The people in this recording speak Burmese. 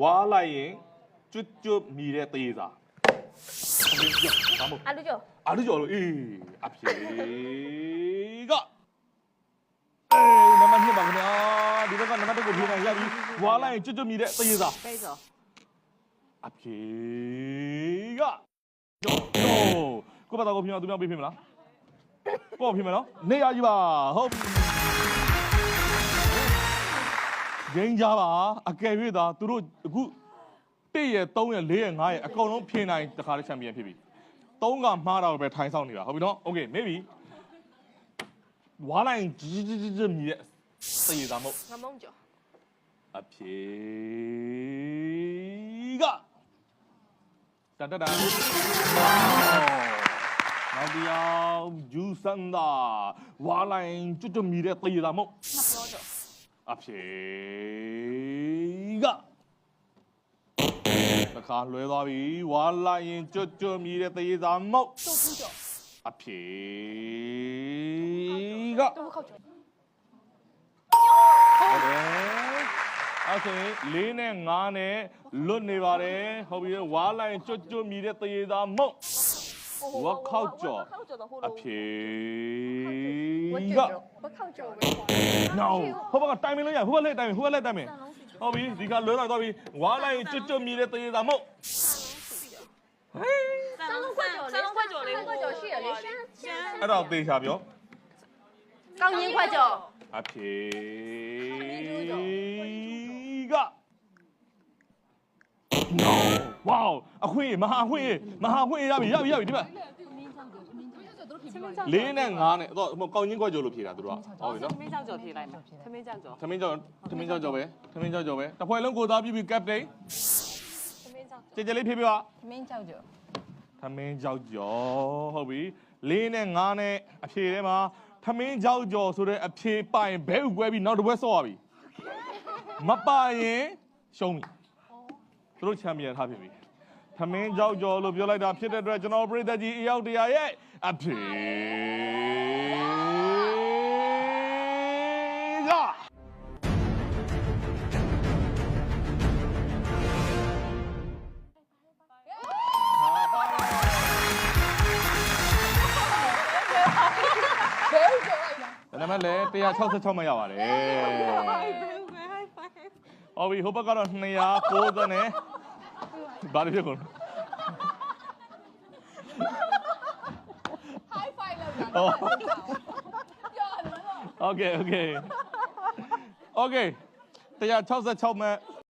ဝါလိုက်ရင်ကျွတ်ကျွတ်မြည်တဲ့သေးစာသမင်းကြောဒါမို့အာလူကျော်အားလို့ကြော်လို့အေးအဖြေကအေးနံပါတ်2ပါခင်ဗျာဒီဘက်ကနံပါတ်1ကိုဖြေနိုင်ရပြီဝါလိုက်ရင်ကျွတ်ကျွတ်မြည်တဲ့သေးစာပိတ်စောအဖြေကကြောကိုပါတော့ကိုဖြေမသူများပေးဖြေမလားကိုဖြေမနော်နေရကြီးပါဟုတ် ပြီဂိမ်းကြပါအကယ်၍သာသူတို့အခု1ရဲ့3ရဲ့4ရဲ့5ရဲ့အကုန်လုံးဖြေနိုင်တခါတည်းချန်ပီယံဖြစ်ပြီ3ကမှားတာပဲထိုင်ဆောင်နေတာဟုတ်ပြီနော်โอเค maybe ဝါလိုက်ကြီးကြီးကြီးမြည်တဲ့သေတာမဟုတ် ငမုံကျော် အဖြေကတတတနောက်တရားဂျူစန်ဒါဝါလိုင်းကျွတ်ကျွတ်မီတဲ့တေးတာမဟုတ် နှစ်ပြောကျော် အဖြေကတခါလွဲသွားပြီဝါလာရင်ကြွတ်ကြွတ်မြည်တဲ့သေးသားမဟုတ်တော့ဘူးကြောအဖြေကတော့ခောက်ကြောဟုတ်တယ်အဲ့ဆိုရင်၄နဲ့၅နဲ့လွတ်နေပါတယ်ဟုတ်ပြီဝါလိုင်းကျွတ်ကျွတ်မြည်တဲ့တရေသားမုတ်ဝက်ခောက်ကြော်အဖြေက ကကျော်ဝက်ခောက်ကျော်ပဲ no ဟိုဘက်ကတိုင်မင်းလို့ရဟိုဘက်လက်တိုင်မင်းဟိုဘက်လက်တိုင်မင်းဟုတ်ပြီဒီကလွဲလာတော့ပြီဝါလိုင်းကျွတ်ကျွတ်မြည်တဲ့တရေသာမုံစံလုံးခွက်ကျော်စလုံးခွက်ကျော်လေးခွက်ကျော်ရှိရလေရှမ်းရှမ်းအဲ့တော့သေချာပြောကောင်းရင်ခွက်ကျော်အဖြေက no wow အခွင့်မဟာခွင့်မဟာခွင့်ရပြီရပြီရပြီဒီမှာ လေးနဲ့ငါးနဲ့တော့ဟိုကောင်းချင်းခွက်ကြော်လို့ဖြေတာသူတို့ကဟုတ်ပြီနော်သမင်းကြောက်ကြော်ဖြေလိုက်မယ်သမင်းကြောက်ကြော်သမင်းကြော်သမင်းကြော်ကြော်ပဲသမင်းကြော်ကြော်ပဲတစ်ဖွဲ့လုံးကိုသားပြပြီးကပ်တိန်သမင်းကြော်ကြည်ကြည်လေးဖြေပြပါသမင်းကြောက်ကျော်သမင်းကြောက်ကြော်ဟုတ်ပြီလေးနဲ့ငါးနဲ့အဖြေထဲမှာသမင်းကြောက်ကြော်ဆိုတဲ့အဖြေပိုင်ဘဲဥကွဲပြီးနောက်တစ်ပွဲဆော့ရပြီမပိုင်ရင်ရှုံးပြီသူတို့ချန်ပီယံထားဖြစ်ပြီ သမင်းကြောက်ကြော်လို့ပြောလိုက်တာဖြစ်တဲ့အတွက်ကျွန်တော်ပြည်သက်ကြီးအယောက်တရာရဲ့အဖြေကဘဲကျော်လိုက်တာဒါပေမဲ့လည်း166မှရပါတယ်ဟုတ်ပြီဟိုဘက်ကတော့290နဲ့ ဘာလို့ဖြစ်ကုန်လဲ high five လောက်တာဟုတ်ပြောတယ်နော် Okay okay Okay 166မှ